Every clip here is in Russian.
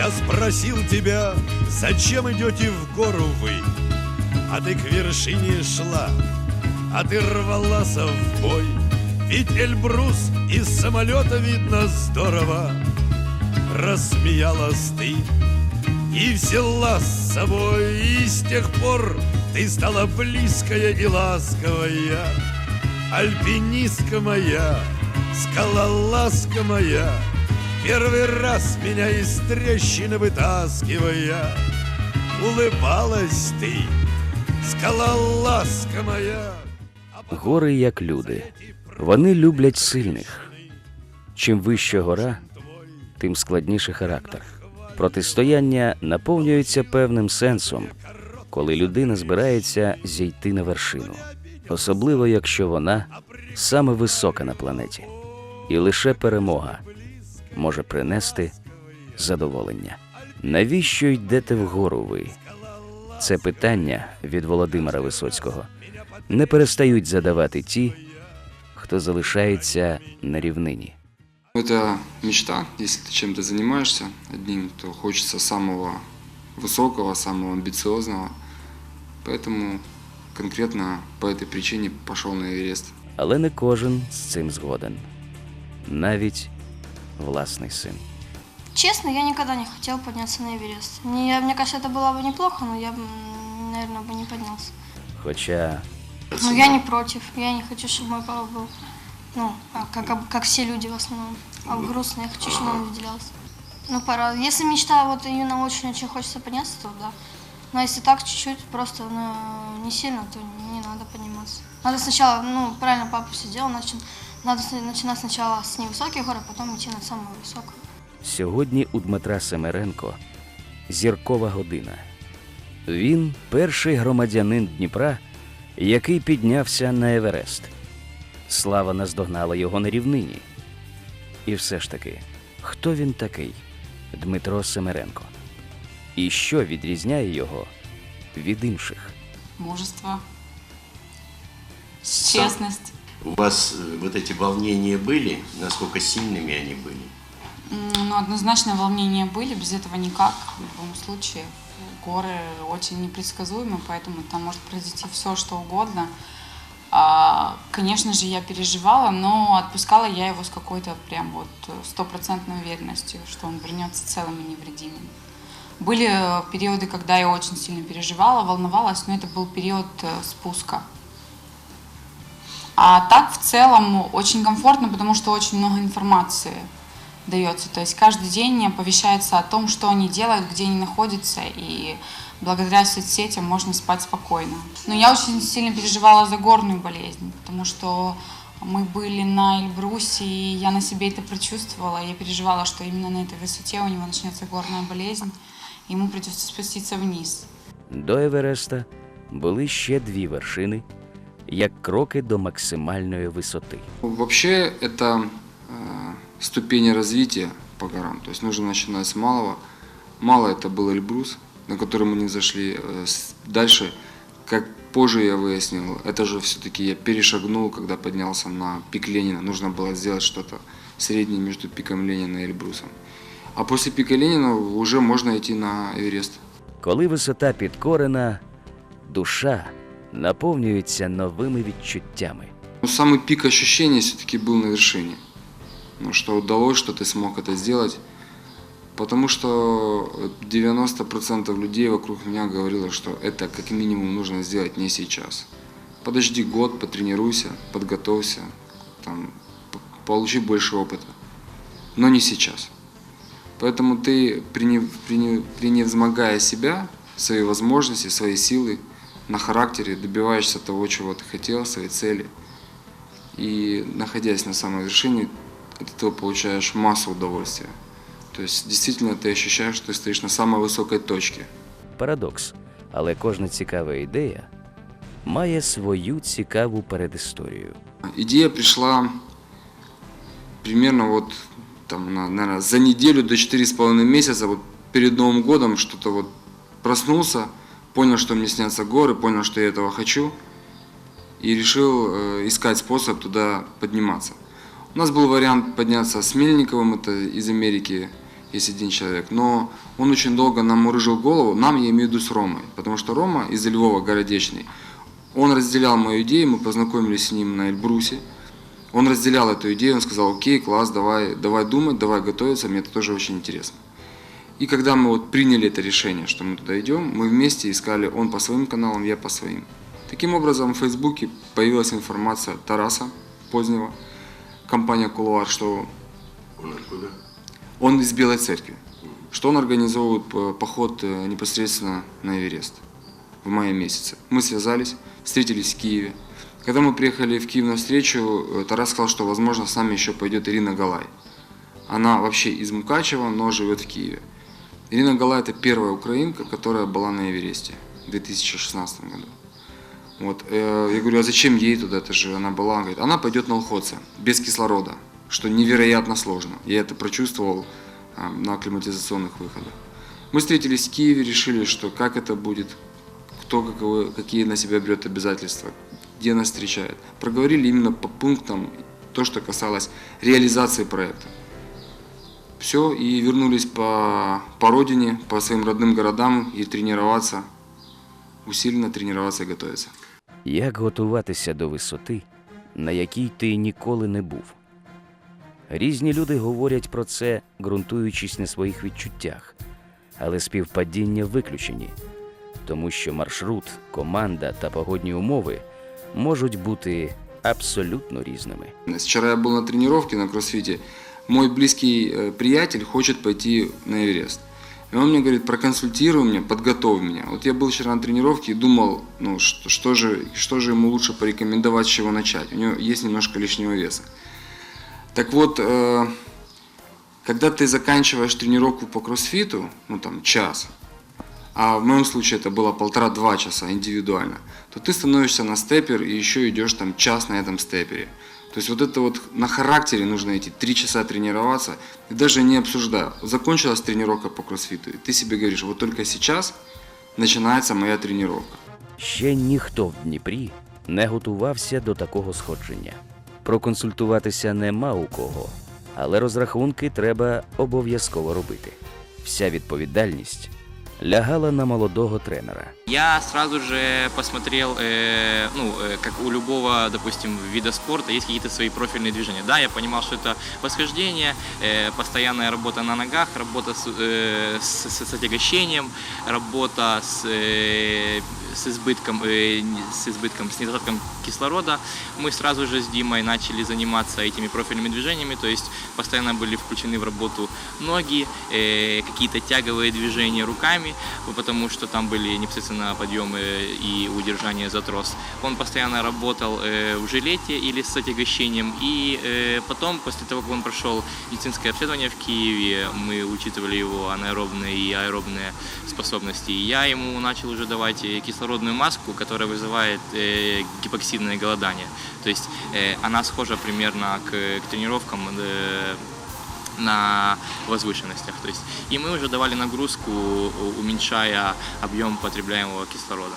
Я спросил тебя, зачем идете в гору вы? А ты к вершине шла, а ты рвалась в бой. Ведь Эльбрус из самолета видно здорово. Рассмеялась ты и взяла с собой, и с тех пор ты стала близкая и ласковая, альпинистка моя, скалолазка моя. Первый раз меня из трещины вытаскивая, улыбалась ты, скалолазка моя. Гори як люди. Вони люблять сильних. Чим вища гора, тим складніший характер. Протистояння наповнюється певним сенсом, коли людина збирається зійти на вершину, особливо якщо вона саме висока на планеті, і лише перемога може принести задоволення. Навіщо йдете вгору ви? Це питання від Володимира Висоцького не перестають задавати ті, хто залишається на рівнині. Это мечта, если ты чем-то занимаешься одним, то хочется самого высокого, самого амбициозного. Поэтому конкретно по этой причине пошел на Эверест. Але не кожен з цим згоден, навіть власний син. Честно, я никогда не хотел подняться на Эверест. Не, мне кажется, это было бы неплохо, но я, наверное, бы не поднялся. Хоча Но я не против. Я не хочу, чтобы мой папа был, ну, а, как, как все люди в основном. А грустно, я хочу, чтобы он выделялся. Ну, пора. Если мечта вот именно очень-очень хочется подняться, то да. Но если так чуть-чуть, просто ну, не сильно, то не надо подниматься. Надо сначала, ну, правильно папа все сделал, начал, надо начинать сначала с невысоких гор, а потом идти на самую высокую. сьогодні у Дмитра Семеренко зіркова година. Він перший громадянин Дніпра, який піднявся на Еверест. Слава наздогнала його на рівнині. І все ж таки, хто він такий? Дмитро Семеренко. І що відрізняє його від інших? мужество, честность. У вас э, вот эти волнения были? Насколько сильными они были? Ну, однозначно волнения были, без этого никак. В любом случае, горы очень непредсказуемы, поэтому там может произойти все, что угодно. А, конечно же, я переживала, но отпускала я его с какой-то прям вот э, стопроцентной уверенностью, что он вернется целым и невредимым. Были э, периоды, когда я очень сильно переживала, волновалась, но это был период спуска. А так в целом очень комфортно, потому что очень много информации дается. То есть каждый день оповещается о том, что они делают, где они находятся, и благодаря соцсетям можно спать спокойно. Но я очень сильно переживала за горную болезнь, потому что мы были на Эльбрусе, и я на себе это прочувствовала. Я переживала, что именно на этой высоте у него начнется горная болезнь, и ему придется спуститься вниз. До Евереста були ще дві вершини, як кроки до максимальної висоти. Вообще это э, ступени развития по горам. То есть нужно начинать с малого. Мало это был Эльбрус, на который мы не зашли. Э, Дальше, как позже я выяснил, это же все-таки я перешагнул, когда поднялся на пик Ленина. Нужно было сделать что-то среднее между пиком Ленина и Эльбрусом. А после пика Ленина уже можно идти на Эверест. Коли висота підкорена, душа наповнюється новими відчуттями. Ну, самый пик ощущений все-таки был на вершине. Ну, что удалось, что ты смог это сделать. Потому что 90% людей вокруг меня говорило, что это как минимум нужно сделать не сейчас. Подожди год, потренируйся, подготовься, там, получи больше опыта. Но не сейчас. Поэтому ты, пренев- прене- превозмогая себя, свои возможности, свои силы, на характере добиваешься того, чего ты хотел, своей цели. И находясь на самой вершине, от этого получаешь массу удовольствия. То есть действительно ты ощущаешь, что ты стоишь на самой высокой точке. Парадокс. Але кожна цікава ідея має свою цікаву передісторію. Идея пришла примерно вот там, на, наверное, за неделю до 4,5 месяца, вот перед Новым годом что-то вот проснулся, понял, что мне снятся горы, понял, что я этого хочу, и решил э, искать способ туда подниматься. У нас был вариант подняться с Мельниковым, это из Америки, есть один человек, но он очень долго нам мурыжил голову, нам, я имею в виду с Ромой, потому что Рома из Львова, городечный, он разделял мою идею, мы познакомились с ним на Эльбрусе, он разделял эту идею, он сказал, окей, класс, давай, давай думать, давай готовиться, мне это тоже очень интересно. И когда мы вот приняли это решение, что мы туда идем, мы вместе искали, он по своим каналам, я по своим. Таким образом, в Фейсбуке появилась информация Тараса Позднего, компания Кулуар, что Он откуда? он из Белой Церкви, что он организовывает э, поход э, непосредственно на Эверест в мае месяце. Мы связались, встретились в Киеве. Когда мы приехали в Киев на встречу, э, Тарас сказал, что, возможно, с нами еще пойдет Ирина Галай. Она вообще из Мукачева, но живет в Киеве. Ирина Галай – это первая украинка, которая была на Эвересте в 2016 году. Вот, э, я говорю, а зачем ей туда, это же она была, она говорит, она пойдет на Лхотце, без кислорода, что невероятно сложно. Я это прочувствовал а, на акклиматизационных выходах. Мы встретились в Киеве, решили, что как это будет, кто каковы, какие на себя берет обязательства, где нас встречает. Проговорили именно по пунктам то, что касалось реализации проекта. Все, и вернулись по, по родине, по своим родным городам и тренироваться, усиленно тренироваться и готовиться. Як готуватися до висоти, на якій ти ніколи не був? Різні люди говорять про це, ґрунтуючись на своїх відчуттях, але співпадіння виключені, тому що маршрут, команда та погодні умови можуть бути абсолютно різними. Вчера я был на тренировке на кроссфите. Мой близкий э, приятель хочет пойти на Эверест. И он мне говорит, проконсультируй меня, подготовь меня. Вот я был вчера на тренировке и думал, ну, что, что, же, что же ему лучше порекомендовать, с чего начать. У него есть немножко лишнего веса. Так вот, э, когда ты заканчиваешь тренировку по кроссфиту, ну там час, а в моем случае это было полтора-два часа индивидуально, то ты становишься на степер и еще идешь там час на этом степере. То есть вот это вот на характере нужно идти, три часа тренироваться, и даже не обсуждая. Закончилась тренировка по кроссфиту, и ты себе говоришь, вот только сейчас начинается моя тренировка. Ще ніхто в Дніпрі не готувався до такого сходження. Проконсультуватися нема у кого, але розрахунки треба обов'язково робити. Вся відповідальність лягала на молодого тренера. Я сразу же посмотрел, э, ну, э, как у любого, допустим, вида спорта есть какие-то свои профильные движения. Да, я понимал, что это восхождение, э, постоянная работа на ногах, работа с, э, с, с- с отягощением, работа с, э, с избытком, э, с избытком, с недостатком кислорода. Мы сразу же с Димой начали заниматься этими профильными движениями, то есть постоянно были включены в работу ноги, э, какие-то тяговые движения руками, потому что там были непосредственно подъемы и удержание за трос. Он постоянно работал э, в жилете или с отягощением, и э, потом, после того, как он прошел медицинское обследование в Киеве, мы учитывали его анаэробные и аэробные способности, и я ему начал уже давать э, кислородную маску, которая вызывает э, гипоксидное голодание. То есть э, она схожа примерно к, к тренировкам э, на возвышенностях. То есть, и мы уже давали нагрузку, уменьшая объем потребляемого кислорода.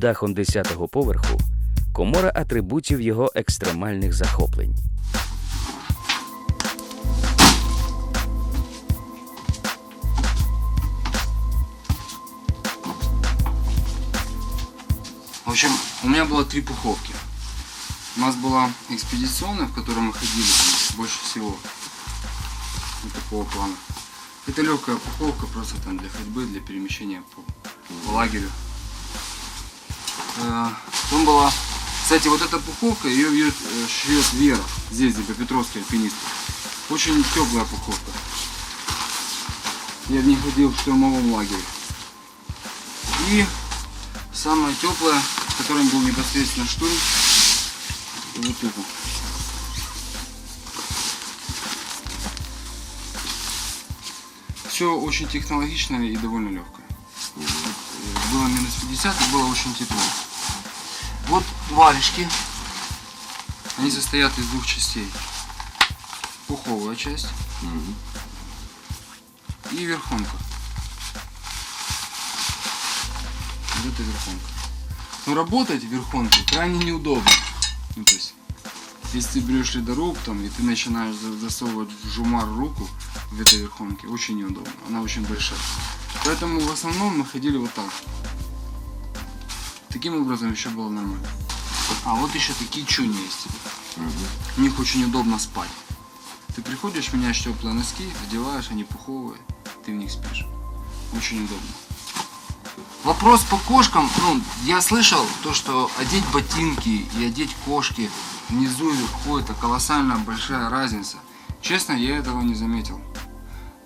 дахом 10-го поверху комора атрибутів його екстремальних захоплень. В общем, у меня было три пуховки. У нас была экспедиционная, в которой мы ходили больше всего вот такого плана. Это легкая пуховка, просто там для ходьбы, для перемещения по, по лагерю. Э, Потом была, кстати, вот эта пуховка, ее вьет, э, шьет Вера, здесь, где Петровский альпинист. Очень теплая пуховка. Я в ней ходил в штурмовом лагере. И самая теплая, в котором был непосредственно штурм, вот это. Все очень технологично и довольно легкое. Было минус 50 и было очень тепло. Вот варежки. Они состоят из двух частей. Пуховая часть и верхонка. Вот это верхонка. Но работать в верхонке крайне неудобно. Ну, то есть, если ты берешь ледоруб там, и ты начинаешь за- засовывать в жумар руку в этой верхонке, очень неудобно. Она очень большая. Поэтому в основном мы ходили вот так. Таким образом еще было нормально. А вот еще такие чуни есть. В них очень удобно спать. Ты приходишь, меняешь теплые носки, одеваешь, они пуховые, ты в них спишь. Очень удобно. Вопрос по кошкам, ну, я слышал то, что одеть ботинки и одеть кошки внизу и вверху, это колоссально большая разница. Честно, я этого не заметил.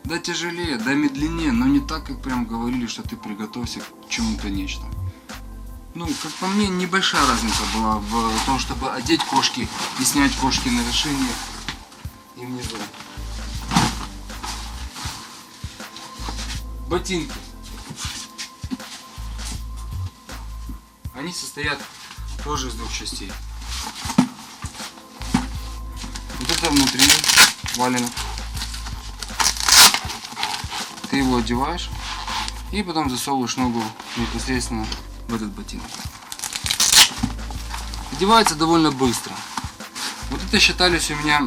Да тяжелее, да медленнее, но не так, как прям говорили, что ты приготовься к чему-то нечто. Ну, как по мне, небольшая разница была в том, чтобы одеть кошки и снять кошки на вершине и внизу. Ботинки. Они состоят тоже из двух частей. Вот это внутри валенок. Ты его одеваешь и потом засовываешь ногу непосредственно в этот ботинок. Одевается довольно быстро. Вот это считались у меня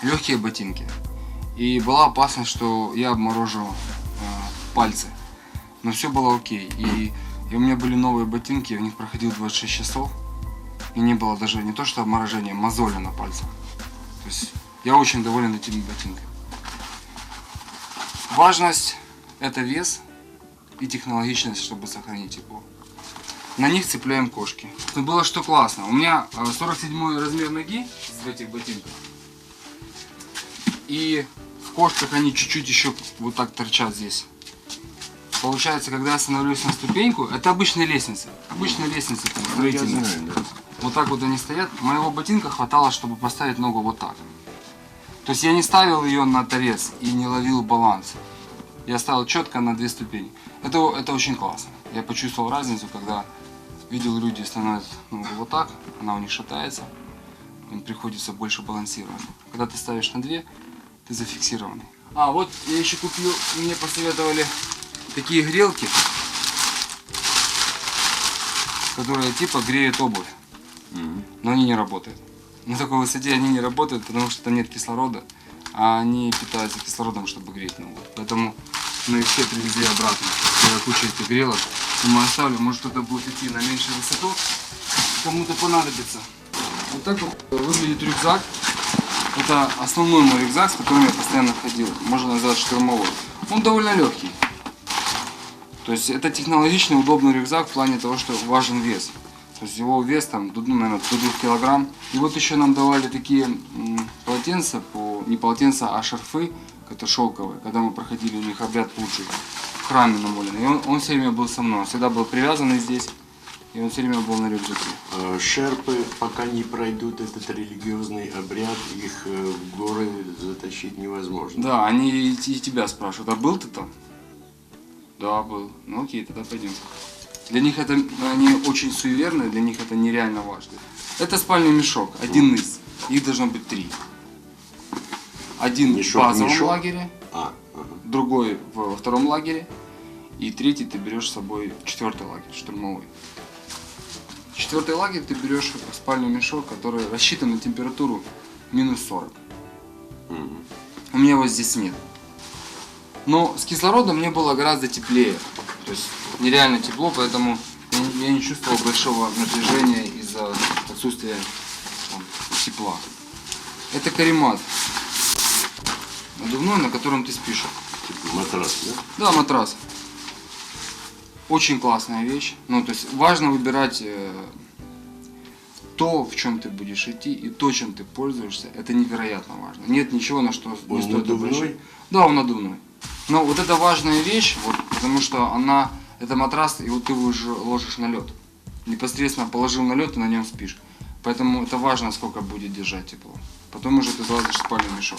легкие ботинки. И была опасность, что я обморожу э, пальцы. Но все было окей. И, и у меня были новые ботинки, в них проходил 26 часов. И не было даже не то что обморожения, мозоли на пальцах. То есть я очень доволен этими ботинками. Важность это вес и технологичность, чтобы сохранить тепло. На них цепляем кошки. Но было что классно. У меня э, 47 размер ноги в этих ботинках. И в кошках они чуть-чуть еще вот так торчат здесь. Получается, когда я становлюсь на ступеньку, это обычные лестницы. Обычные лестницы там, строительные. Вот так вот они стоят. Моего ботинка хватало, чтобы поставить ногу вот так. То есть я не ставил ее на торец и не ловил баланс. Я ставил четко на две ступени. Это, это очень классно. Я почувствовал разницу, когда видел люди становят ногу вот так, она у них шатается, им приходится больше балансировать. Когда ты ставишь на две, ты зафиксированный. А, вот я еще купил, мне посоветовали такие грелки, которые типа греют обувь, но они не работают. На такой высоте они не работают, потому что там нет кислорода, а они питаются кислородом, чтобы греть ногу. Поэтому мы их все привезли обратно. Целая куча этих грелок. Мы оставлю, может кто-то будет идти на меньшую высоту, кому-то понадобится. Вот так вот выглядит рюкзак. Это основной мой рюкзак, с которым я постоянно ходил. Можно назвать штурмовой. Он довольно легкий. То есть это технологичный, удобный рюкзак в плане того, что важен вес. То есть его вес там, до, ну, наверное, до 2 килограмм. И вот еще нам давали такие полотенца, по, не полотенца, а шарфы, это шелковые, когда мы проходили у них обряд лучший в храме намоленный. И он, он все время был со мной, он всегда был привязанный здесь, и он все время был на рюкзаке. А Шерпы, пока не пройдут этот религиозный обряд, их э, в горы затащить невозможно. Да, они и, и тебя спрашивают, а был ты там? Да, был. Ну окей, тогда пойдем. Для них это, они очень суеверные, для них это нереально важно. Это спальный мешок, один из. Их должно быть три. Один Мешок, в базовом мешок? лагере, А, ага. другой во втором лагере, и третий ты берешь с собой в четвертый лагерь, штурмовой. Четвертый лагерь ты берешь спальный мешок, который рассчитан на температуру минус 40. У меня его здесь нет. Но с кислородом мне было гораздо теплее. То есть нереально тепло, поэтому Я, не- не чувствовал большого напряжения из-за отсутствия там, тепла. Это каремат. Надувной, на котором ты спишь. Типа матрас, да? Да, матрас. Очень классная вещь. Ну, то есть важно выбирать э, то, в чем ты будешь идти, и то, чем ты пользуешься. Это невероятно важно. Нет ничего, на что не Он стоит надувной? обращать. Да, он надувной. Но вот это важная вещь, вот, потому что она, это матрас, и вот ты его ложишь на лед. Непосредственно положил на лед и на нем спишь. Поэтому это важно, сколько будет держать тепло. Потом уже ты залазишь в спальный мешок.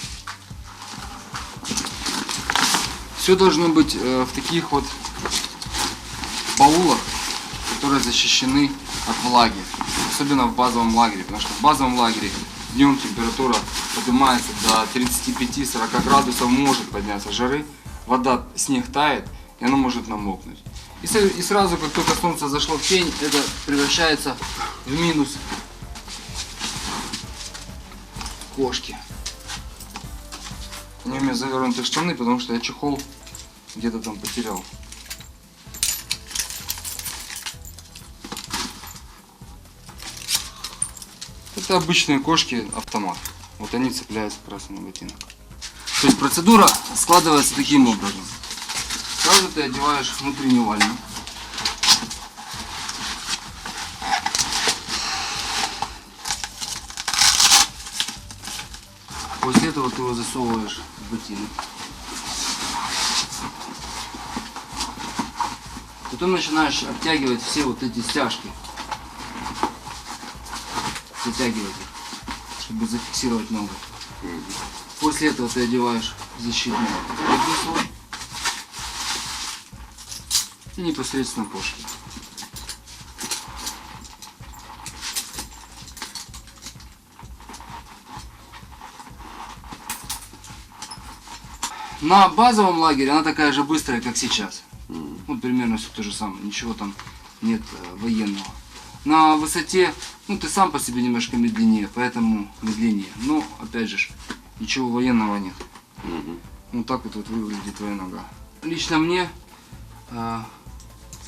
Все должно быть э, в таких вот баулах, которые защищены от влаги. Особенно в базовом лагере. Потому что в базовом лагере днем температура поднимается до 35-40 градусов, может подняться жары. Вода, снег тает, и оно может намокнуть. И, и сразу, как только солнце зашло в тень, это превращается в минус кошки. Они у меня завернуты в штаны, потому что я чехол где-то там потерял. Это обычные кошки автомат. Вот они цепляются как раз на ботинок. То есть процедура складывается таким образом. Сразу ты одеваешь внутренний вальник. После этого ты его засовываешь в ботинок. Потом начинаешь обтягивать все вот эти стяжки. Затягивать их, чтобы зафиксировать ногу. После этого ты одеваешь защитный свой и непосредственно кошки. На базовом лагере она такая же быстрая, как сейчас. Ну, примерно все то же самое. Ничего там нет э, военного. На высоте, ну, ты сам по себе немножко медленнее, поэтому медленнее. Но, опять же, ничего военного нет. Ну, так вот, вот выглядит твоя нога. Лично мне э,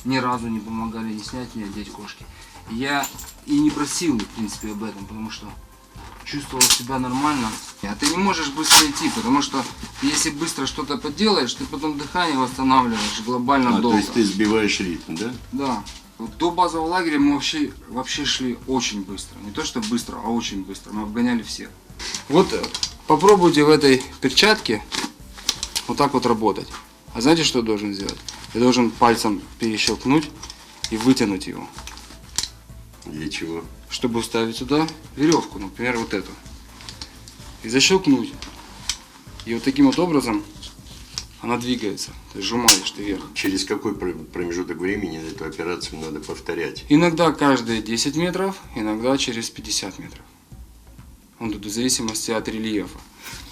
ни разу не помогали ни снять, ни одеть кошки. Я и не просил, в принципе, об этом, потому что чувствовал себя нормально. А ты не можешь быстро идти, потому что если быстро что-то поделаешь, ты потом дыхание восстанавливаешь глобально А, то долго. есть ты сбиваешь ритм, да? Да. Вот до базового лагеря мы вообще, вообще шли очень быстро. Не то что быстро, а очень быстро. Мы обгоняли всех. Вот попробуйте в этой перчатке вот так вот работать. А знаете, что должен сделать? Я должен пальцем перещелкнуть и вытянуть его, Для чего? чтобы вставить сюда веревку, например, вот эту. И защелкнуть. И вот таким вот образом она двигается. То есть сжимаешь ты вверх. Через какой пр- промежуток времени эту операцию надо повторять? Иногда каждые 10 метров, иногда через 50 метров. Он тут в зависимости от рельефа.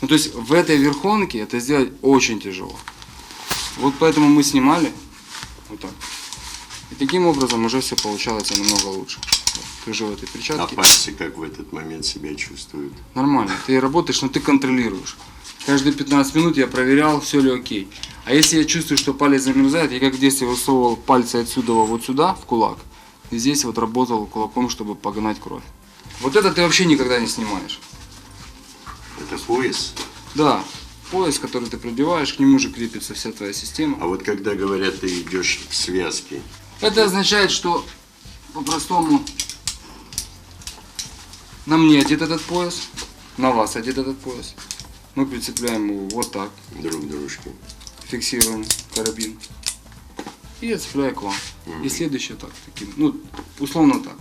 Ну, то есть в этой верхонке это сделать очень тяжело. Вот поэтому мы снимали вот так. И таким образом уже все получалось намного лучше. Ты уже в этой А перчатке. пальцы как в этот момент себя чувствуют? Нормально. Ты работаешь, но ты контролируешь. Каждые 15 минут я проверял, все ли окей. А если я чувствую, что палец замерзает, я как в детстве высовывал пальцы отсюда вот сюда, в кулак. И здесь вот работал кулаком, чтобы погнать кровь. Вот это ты вообще никогда не снимаешь. Это пояс? Да, пояс, который ты пробиваешь, к нему же крепится вся твоя система. А вот когда говорят, ты идешь к связке, Это означает, что по-простому на мне одет этот пояс, на вас одет этот пояс. Мы прицепляем его вот так. друг к дружке, фиксируем карабин и я цепляю к вам. И следующее так, таким, ну, условно так.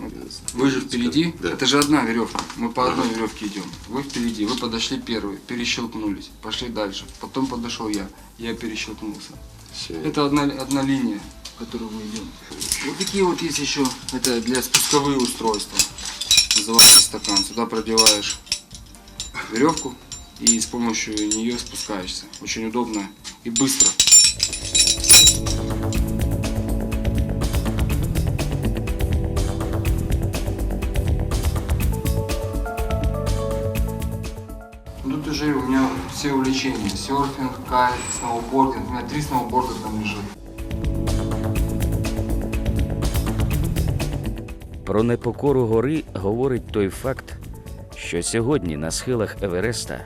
Вы же впереди, Да. это же одна веревка. Мы по одной веревке идем. Вы впереди, вы подошли первый, перещелкнулись, пошли дальше. Потом подошел я, я перещелкнулся. Все. Это одна, одна линия, которую мы идем. Вот такие вот есть еще, это для спусковые устройства. Называется стакан. Сюда продеваешь веревку и с помощью нее спускаешься. Очень удобно и быстро. Все увлечения. Серфинг, кайт, сноубординг. У меня три сноуборда там лежит. Про непокору гори говорить той факт, що сьогодні на схилах Евереста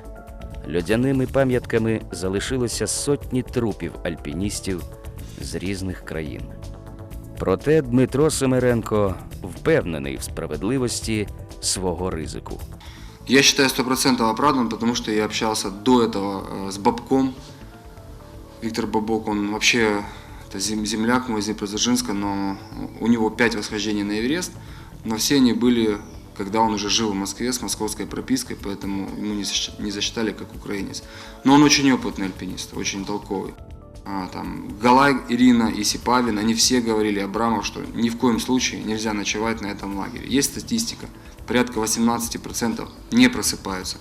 льодяними пам'ятками залишилося сотні трупів альпіністів з різних країн. Проте Дмитро Семеренко впевнений в справедливості свого ризику. Я считаю сто процентов оправдан, потому что я общался до этого э, с Бабком. Виктор Бабок, он вообще это зем- земляк мой из Днепродзержинска, но у него пять восхождений на Эверест, но все они были, когда он уже жил в Москве с московской пропиской, поэтому ему не засчитали как украинец. Но он очень опытный альпинист, очень толковый. А, там, Галай, Ирина и Сипавин, они все говорили Абрамов, что ни в коем случае нельзя ночевать на этом лагере. Есть статистика, порядка 18% не просыпаются.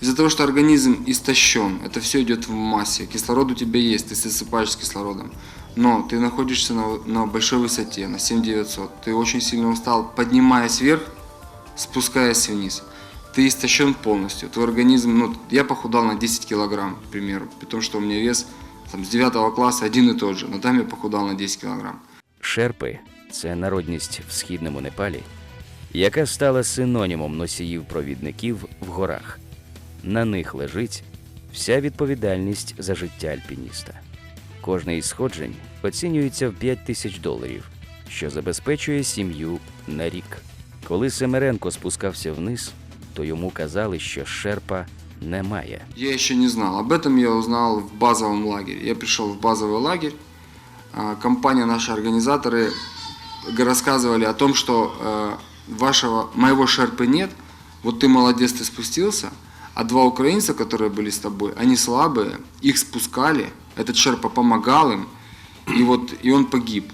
Из-за того, что организм истощен, это все идет в массе. Кислород у тебя есть, ты засыпаешь с кислородом. Но ты находишься на, на большой высоте, на 7900. Ты очень сильно устал, поднимаясь вверх, спускаясь вниз. Ты истощен полностью. Твой организм, ну, я похудал на 10 килограмм, к примеру, при том, что у меня вес там, с 9 класса один и тот же, но там я похудал на 10 килограмм. Шерпи це народність в східному Непалі, яка стала синонімом носіїв провідників в горах. На них лежить вся відповідальність за життя альпініста. Кожне із сходжень оцінюється в 5 тисяч доларів, що забезпечує сім'ю на рік. Коли Семеренко спускався вниз, то йому казали, що шерпа немає. Я еще не знал. Об этом я узнал в базовом лагере. Я пришел в базовый лагерь. А, Компания, наши организаторы г- рассказывали о том, что э, вашего, моего шерпы нет. Вот ты молодец, ты спустился. А два украинца, которые были с тобой, они слабые, их спускали. Этот шерпа помогал им. И вот и он погиб.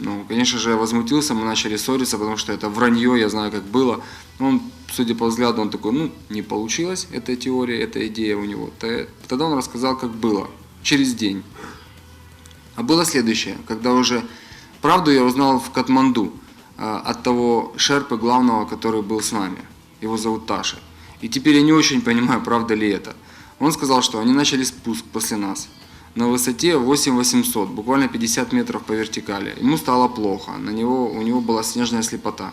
Ну, конечно же, я возмутился, мы начали ссориться, потому что это вранье, я знаю, как было. Но Он, судя по взгляду, он такой, ну, не получилось эта теория, эта идея у него. Тогда он рассказал, как было, через день. А было следующее, когда уже правду я узнал в Катманду от того шерпы главного, который был с нами. Его зовут Таша. И теперь я не очень понимаю, правда ли это. Он сказал, что они начали спуск после нас на высоте 8800, буквально 50 метров по вертикали. Ему стало плохо, на него, у него была снежная слепота.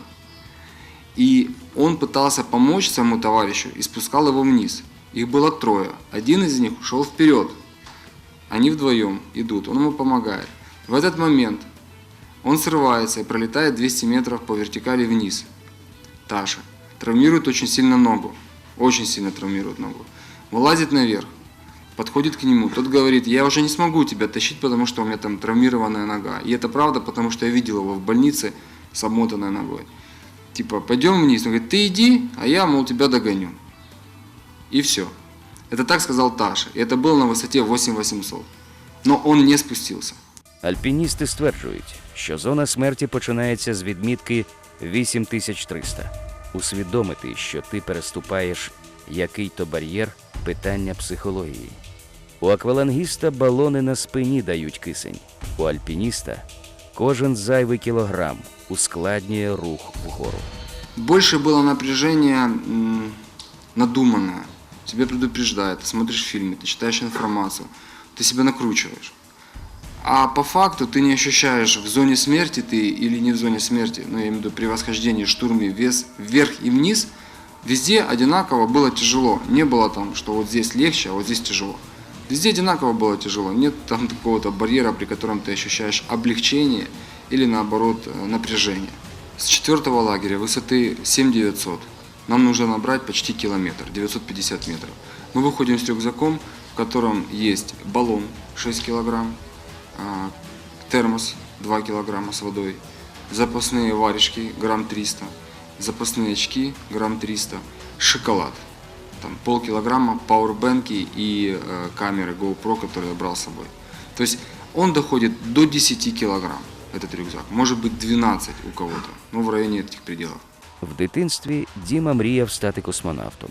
И он пытался помочь своему товарищу и спускал его вниз. Их было трое. Один из них ушел вперед. Они вдвоем идут, он ему помогает. В этот момент он срывается и пролетает 200 метров по вертикали вниз. Таша. Травмирует очень сильно ногу. Очень сильно травмирует ногу. Вылазит наверх. Подходит к нему. Тот говорит, я уже не смогу тебя тащить, потому что у меня там травмированная нога. И это правда, потому что я видел его в больнице с обмотанной ногой. Типа, пойдем вниз. Он говорит, ты иди, а я, мол, тебя догоню. И все. Это так сказал Таша. И это было на высоте 8800. Но он не спустился. Альпіністи стверджують, що зона смерті починається з відмітки 8300. Усвідомити, що ти переступаєш який-то бар'єр питання психології. У аквалангіста балони на спині дають кисень. У альпініста кожен зайвий кілограм ускладнює рух вгору. Больше было напряжение м, надуманное. Тебя предупреждают, ты смотришь фильмы, ты читаешь информацию, ты себя накручиваешь. А по факту ты не ощущаешь, в зоне смерти ты или не в зоне смерти, ну я имею в виду при восхождении, штурме, вес вверх и вниз, везде одинаково было тяжело. Не было там, что вот здесь легче, а вот здесь тяжело. Везде одинаково было тяжело. Нет там какого-то барьера, при котором ты ощущаешь облегчение или наоборот э, напряжение. С четвертого лагеря высоты 7900 нам нужно набрать почти километр, 950 метров. Мы выходим с рюкзаком, в котором есть баллон 6 килограмм, термос 2 килограмма с водой, запасные варежки грамм 300, запасные очки грамм 300, шоколад, там полкилограмма, пауэрбэнки и э, камеры GoPro, которые я брал с собой. То есть он доходит до 10 килограмм, этот рюкзак, может быть 12 у кого-то, ну в районе этих пределов. В дитинстві Діма мріяв стати космонавтом.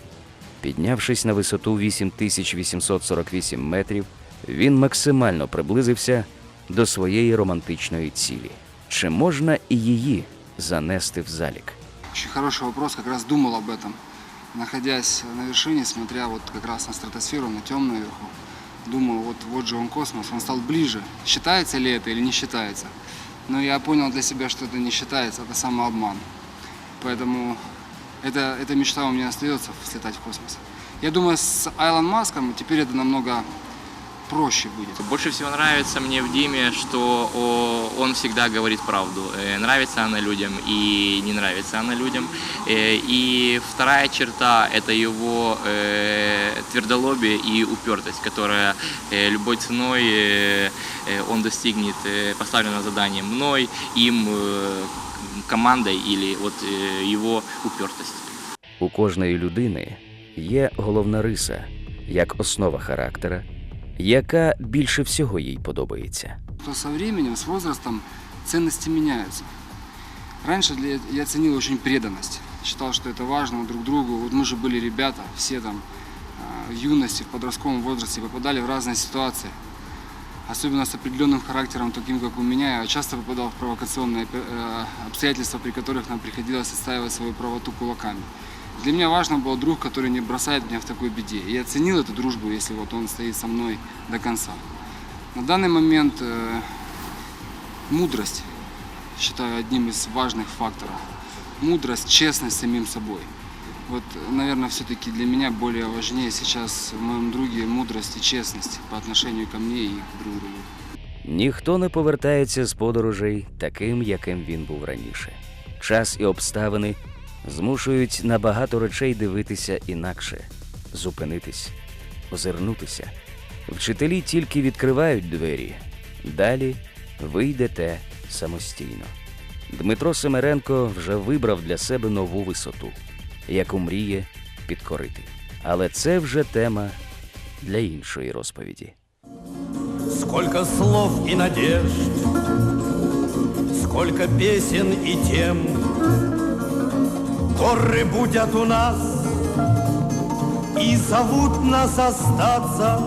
Піднявшись на висоту 8848 метрів, він максимально приблизився до своєї романтичної цілі. Чи можна і її занести в залік? Очень хороший вопрос, как раз думал об этом. Находясь на вершине, смотря вот как раз на стратосферу, на темную верху, думаю, вот, вот же он космос, он стал ближе. Считается ли это или не считается? Но я понял для себя, что это не считается, это самообман. Поэтому это, эта мечта у меня остается слетать в космос. Я думаю, с Айлон Маском теперь это намного проще будет. Больше всего нравится мне в Диме, что он всегда говорит правду. Э, Нравится она людям и не нравится она людям. Э, И вторая черта – это его э, твердолобие и упертость, которая любой ценой он достигнет поставленного задания мной, им, командой или вот э, его упертость. У кожної людини є головна риса, як основа характера, яка більше всього їй подобається. То со временем, с возрастом ценности меняются. Раньше для- я ценил очень преданность. Считал, что это важно друг другу. Вот мы же были ребята, все там а, в юности, в подростковом возрасте попадали в разные ситуации. Особенно с определенным характером, таким как у меня, я часто попадал в провокационные э, обстоятельства, при которых нам приходилось отстаивать свою правоту кулаками. Для меня важно был друг, который не бросает меня в такой беде. И я ценил эту дружбу, если вот он стоит со мной до конца. На данный момент э, мудрость считаю одним из важных факторов. Мудрость, честность с самим собой. Вот, наверное, все-таки для меня более важнее сейчас в моем друге мудрость и честность по отношению ко мне и к друг другу. Ніхто не повертається з подорожей таким, яким він був раніше. Час і обставини змушують на багато речей дивитися інакше, зупинитись, озирнутися. Вчителі тільки відкривають двері, далі ви йдете самостійно. Дмитро Семеренко вже вибрав для себе нову висоту, яку мріє підкорити. Але це вже тема для іншої розповіді. Сколько слов и надежд, сколько песен и тем, Горы будят у нас и зовут нас остаться,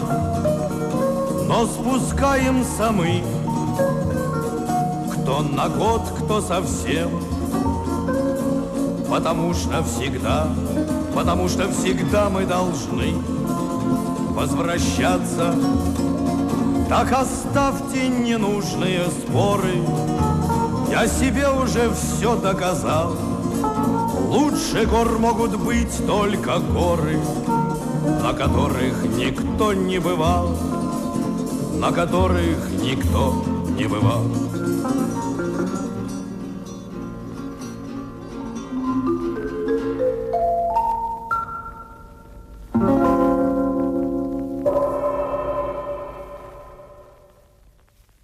Но спускаемся мы, кто на год, кто совсем, Потому что всегда, потому что всегда мы должны возвращаться. Так оставьте ненужные споры Я себе уже все доказал Лучше гор могут быть только горы На которых никто не бывал На которых никто не бывал